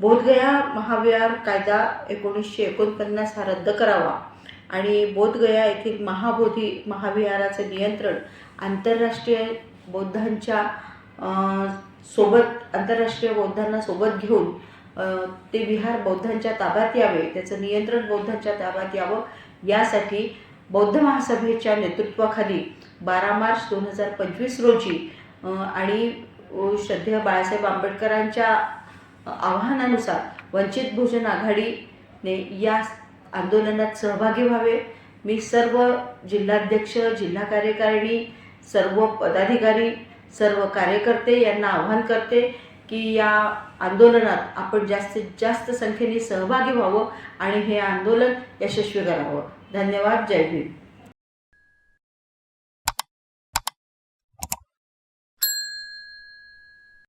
बोधगया महाविहार कायदा एकोणीसशे एकोणपन्नास हा रद्द करावा. आणि बोधगया येथील महाबोधी महाविहाराचे नियंत्रण आंतरराष्ट्रीय बौद्धांच्या सोबत आंतरराष्ट्रीय बौद्धांना सोबत घेऊन ते विहार बौद्धांच्या ताब्यात यावे त्याचं नियंत्रण बौद्धांच्या ताब्यात यावं यासाठी बौद्ध महासभेच्या नेतृत्वाखाली बारा मार्च दोन हजार पंचवीस रोजी आणि श्रद्धेय बाळासाहेब आंबेडकरांच्या आवाहनानुसार वंचित बहुजन आघाडीने या आंदोलनात सहभागी व्हावे. मी सर्व जिल्हाध्यक्ष जिल्हा कार्यकारिणी सर्व पदाधिकारी सर्व कार्यकर्ते यांना आव्हान करते की या आंदोलनात आपण जास्तीत जास्त संख्येने सहभागी व्हावं आणि हे आंदोलन यशस्वी करावं. धन्यवाद. जय भीम